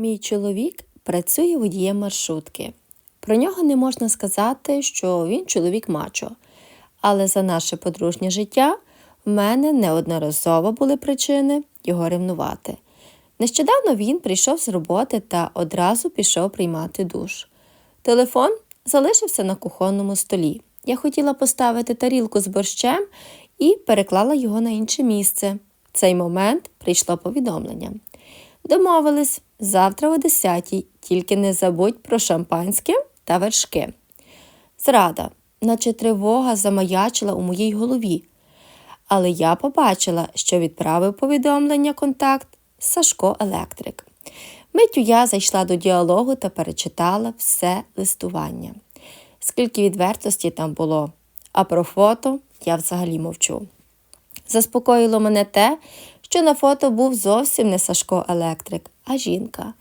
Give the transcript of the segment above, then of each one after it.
Мій чоловік працює водієм маршрутки. Про нього не можна сказати, що він чоловік мачо. Але за наше подружнє життя в мене неодноразово були причини його ревнувати. Нещодавно він прийшов з роботи та одразу пішов приймати душ. Телефон залишився на кухонному столі. Я хотіла поставити тарілку з борщем і переклала його на інше місце. В цей момент прийшло повідомлення. Домовились завтра о 10-й, тільки не забудь про шампанське та вершки. Зрада, наче тривога замаячила у моїй голові. Але я побачила, що відправив повідомлення контакт Сашко Електрик. Миттю я зайшла до діалогу та перечитала все листування. Скільки відвертості там було, а про фото я взагалі мовчу. Заспокоїло мене те, що на фото був зовсім не Сашко Електрик, а жінка.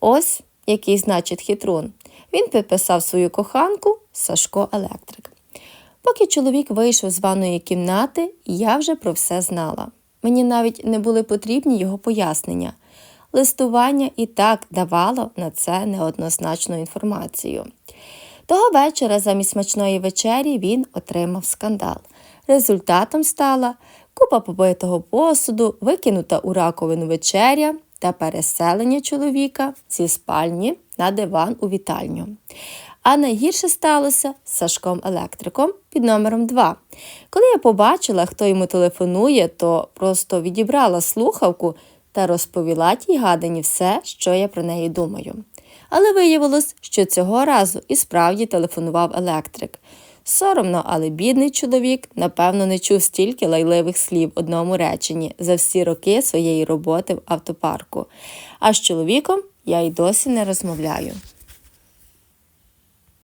Ось який, значить, хитрун. Він підписав свою коханку Сашко Електрик. Поки чоловік вийшов з ванної кімнати, я вже про все знала. Мені навіть не були потрібні його пояснення. Листування і так давало на це неоднозначну інформацію. Того вечора замість смачної вечері він отримав скандал. Результатом стала купа побитого посуду, викинута у раковину вечеря та переселення чоловіка зі спальні на диван у вітальню. А найгірше сталося з Сашком Електриком під номером 2. Коли я побачила, хто йому телефонує, то просто відібрала слухавку та розповіла тій гадані все, що я про неї думаю. Але виявилось, що цього разу і справді телефонував електрик. Соромно, але бідний чоловік, напевно, не чув стільки лайливих слів одному реченні за всі роки своєї роботи в автопарку. А з чоловіком я й досі не розмовляю.